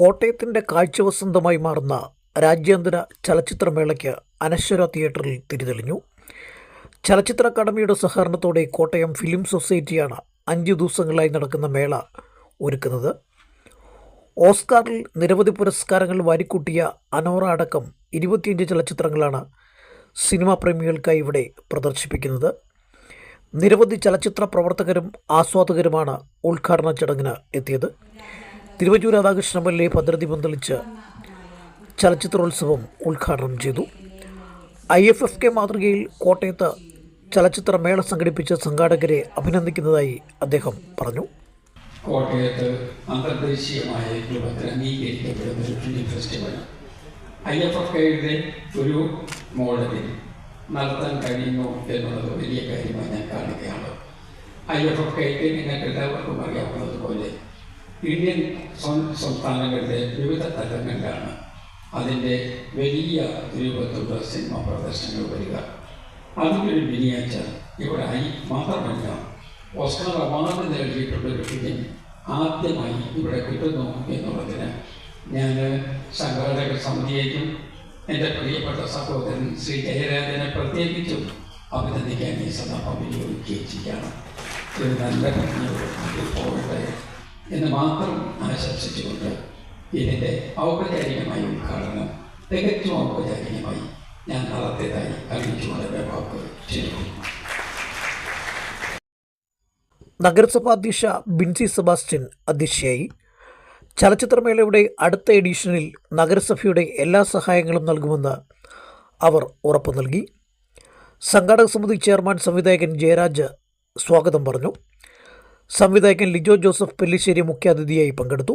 കോട്ടയത്തിന്റെ കാഴ്ചവസന്തമായി മാറുന്ന രാജ്യാന്തര ചലച്ചിത്രമേളയ്ക്ക് അനശ്വര തിയേറ്ററിൽ തിരിതെളിഞ്ഞു. ചലച്ചിത്ര അക്കാദമിയുടെ സഹകരണത്തോടെ കോട്ടയം ഫിലിം സൊസൈറ്റിയാണ് അഞ്ച് ദിവസങ്ങളായി നടക്കുന്ന മേള ഒരുക്കുന്നത്. ഓസ്കാറിൽ നിരവധി പുരസ്കാരങ്ങൾ വാരിക്കൂട്ടിയ അനോറ അടക്കം ഇരുപത്തിയഞ്ച് ചലച്ചിത്രങ്ങളാണ് സിനിമാ പ്രേമികൾക്കായി ഇവിടെ പ്രദർശിപ്പിക്കുന്നത്. നിരവധി ചലച്ചിത്ര പ്രവർത്തകരും ആസ്വാദകരുമാണ് ഉദ്ഘാടന ചടങ്ങിന് എത്തിയത്. തിരുവഞ്ചൂർ രാധാകൃഷ്ണൻ എം എൽ പന്തളിച്ച് ചലച്ചിത്രോത്സവം ഉദ്ഘാടനം ചെയ്തു. ഐ എഫ് എഫ് കെ മാതൃകയിൽ കോട്ടയത്ത് ചലച്ചിത്രമേള സംഘടിപ്പിച്ച സംഘാടകരെ അഭിനന്ദിക്കുന്നതായി അദ്ദേഹം പറഞ്ഞു. കോട്ടയത്ത് അന്തർദേശീയമായ രൂപത്തിൽ അംഗീകരിക്കപ്പെടുന്ന ഒരു film festival. I F F കെയുടെ ഒരു മോഡലിൽ നടത്താൻ കഴിയുന്നു എന്നുള്ളത് വലിയ കാര്യമായി ഞാൻ കാണുകയാണ്. ഐ എഫ് എഫ് കെയ്ക്ക് നിങ്ങൾക്ക് എല്ലാവർക്കും അറിയാവുന്നതുപോലെ ഇന്ത്യൻ സംസ്ഥാനങ്ങളുടെ വിവിധ തലങ്ങളിലാണ് അതിന്റെ വലിയ രൂപത്തിലുള്ള സിനിമ പ്രദർശനങ്ങൾ വരിക. അതിനൊരു മിനിയേച്ചർ ഇവിടെ ആയി മാത്രമല്ല ഓസ്കാർ അവാർഡ് നേടിയിട്ടുള്ള ഒരു ഫിലിം ആദ്യമായി ഇവിടെ കിട്ടുന്നു എന്നുള്ളതിന് ഞാൻ സംഘാടക സമിതിയേക്കും എന്റെ പ്രിയപ്പെട്ട സഹോദരൻ ശ്രീ ജയരാജനെ പ്രത്യേകിച്ചും അഭിനന്ദിക്കാൻ ഈ സന്ദർഭം വിനിയോഗിക്കുകയും ചെയ്യണം. ഇത് നല്ല ഭംഗിയോട് പോകട്ടെ എന്ന് മാത്രം ആശംസിച്ചുകൊണ്ട് ഇതിന്റെ ഔപചാരികമായ ഉദ്ഘാടനം തികച്ചും ഔപചാരികമായി ഞാൻ നടത്തിയതായി അറിയിച്ചുകൊണ്ട് വാക്ക് നഗരസഭാ അധ്യക്ഷ ബിൻസി സെബാസ്റ്റ്യൻ അധ്യക്ഷയായി. ചലച്ചിത്രമേളയുടെ അടുത്ത എഡിഷനിൽ നഗരസഭയുടെ എല്ലാ സഹായങ്ങളും നൽകുമെന്ന് അവർ ഉറപ്പു നൽകി സംഘാടക സമിതി ചെയർമാൻ സംവിധായകൻ ജയരാജ് സ്വാഗതം പറഞ്ഞു. സംവിധായകൻ ലിജോ ജോസഫ് പെല്ലിശ്ശേരി മുഖ്യാതിഥിയായി പങ്കെടുത്തു.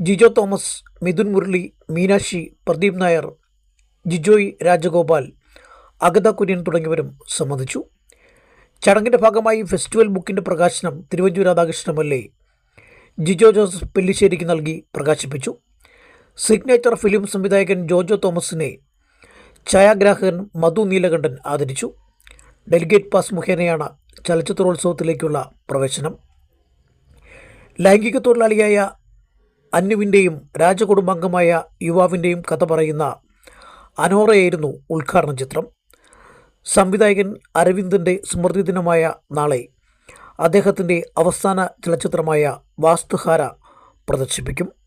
ജിജോ തോമസ് മിഥുൻ മുരളി മീനാക്ഷി പ്രദീപ് നായർ ജിജോയ് രാജഗോപാൽ അഗത കുര്യൻ തുടങ്ങിയവരും സംബന്ധിച്ചു. ചടങ്ങിന്റെ ഭാഗമായി ഫെസ്റ്റിവൽ ബുക്കിന്റെ പ്രകാശനം തിരുവഞ്ചൂർ രാധാകൃഷ്ണൻ എൽ ജിജോ ജോസഫ് പെല്ലിശ്ശേരിക്ക് നൽകി പ്രകാശിപ്പിച്ചു. സിഗ്നേച്ചർ ഫിലിം സംവിധായകൻ ജോജോ തോമസിനെ ഛായാഗ്രാഹകൻ മധു നീലകണ്ഠൻ ആദരിച്ചു. ഡെലിഗേറ്റ് പാസ് മുഖേനയാണ് ചലച്ചിത്രോത്സവത്തിലേക്കുള്ള പ്രവേശനം. ലൈംഗിക തൊഴിലാളിയായ അന്നുവിന്റെയും രാജകുടുംബാംഗമായ യുവാവിന്റെയും കഥ പറയുന്ന അനോറയായിരുന്നു ഉദ്ഘാടന ചിത്രം. സംവിധായകൻ അരവിന്ദന്റെ സ്മൃതി ദിനമായ നാളെ അദ്ദേഹത്തിന്റെ അവസാന ചലച്ചിത്രമായ വാസ്തുഹാര പ്രദർശിപ്പിക്കും.